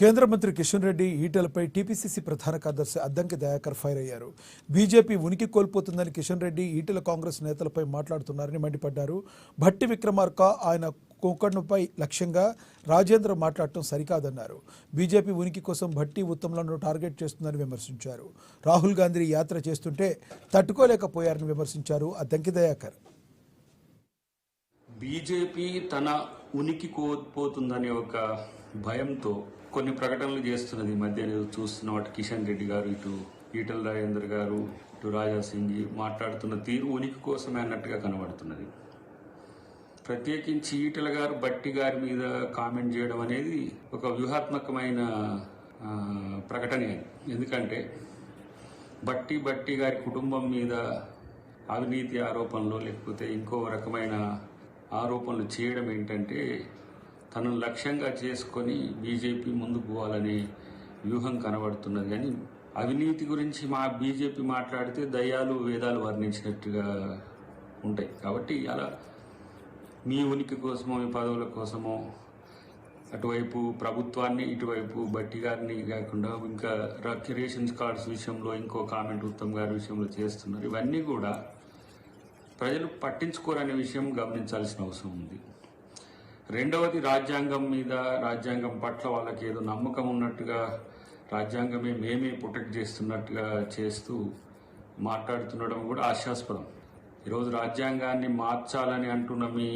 కేంద్ర మంత్రి కిషన్ రెడ్డి ఈటలపై టీపీసీసీ ప్రధాన కార్యదర్శి అద్దంకి దయాకర్ ఫైర్ అయ్యారు. బీజేపీ ఉనికి కోల్పోతుందని కిషన్ రెడ్డి ఈటల కాంగ్రెస్ నేతలపై మాట్లాడుతున్నారని మండిపడ్డారు. భట్టి విక్రమార్క ఆయన కోకణ్ణపై లక్ష్యంగా రాజేంద్ర మాట్లాడటం సరికాదన్నారు. బీజేపీ ఉనికి కోసం భట్టి ఉత్తమ్లను టార్గెట్ చేస్తుందని విమర్శించారు. రాహుల్ గాంధీ యాత్ర చేస్తుంటే తట్టుకోలేకపోయారని విమర్శించారు అద్దంకి దయాకర్. బీజేపీ తన ఉనికి కోల్పోతుందనే ఒక భయంతో కొన్ని ప్రకటనలు చేస్తున్నది ఈ మధ్య చూస్తున్న వాటి కిషన్ రెడ్డి గారు ఇటు ఈటల రాజేందర్ గారు ఇటు రాజా సింగ్ మాట్లాడుతున్న తీరు ఉనికి కోసమే అన్నట్టుగా కనబడుతున్నది. ప్రత్యేకించి ఈటల గారు బట్టి గారి మీద కామెంట్ చేయడం అనేది ఒక వ్యూహాత్మకమైన ప్రకటనే ఎందుకంటే బట్టి బట్టి గారి కుటుంబం మీద అవినీతి ఆరోపణలు లేకపోతే ఇంకో రకమైన ఆరోపణలు చేయడం ఏంటంటే తనను లక్ష్యంగా చేసుకొని బీజేపీ ముందుకు పోవాలనే వ్యూహం కనబడుతున్నది. కానీ అవినీతి గురించి మా బీజేపీ మాట్లాడితే దయ్యాలు వేదాలు వర్ణించినట్టుగా ఉంటాయి. కాబట్టి అలా మీ ఉనికి కోసమో మీ పదవుల కోసమో అటువైపు ప్రభుత్వాన్ని ఇటువైపు బట్టి గారిని కాకుండా ఇంకా రేషన్ కార్డ్స్ విషయంలో ఇంకో కామెంట్ ఉత్తమ్ గారి విషయంలో చేస్తున్నారు. ఇవన్నీ కూడా ప్రజలు పట్టించుకోరనే విషయం గమనించాల్సిన అవసరం ఉంది. రెండవది రాజ్యాంగం మీద రాజ్యాంగం పట్ల వాళ్ళకి ఏదో నమ్మకం ఉన్నట్టుగా రాజ్యాంగమే మేమే ప్రొటెక్ట్ చేస్తున్నట్టుగా చేస్తూ మాట్లాడుతుండడం కూడా ఆశాస్పదం. ఈరోజు రాజ్యాంగాన్ని మార్చాలని అంటున్న మీ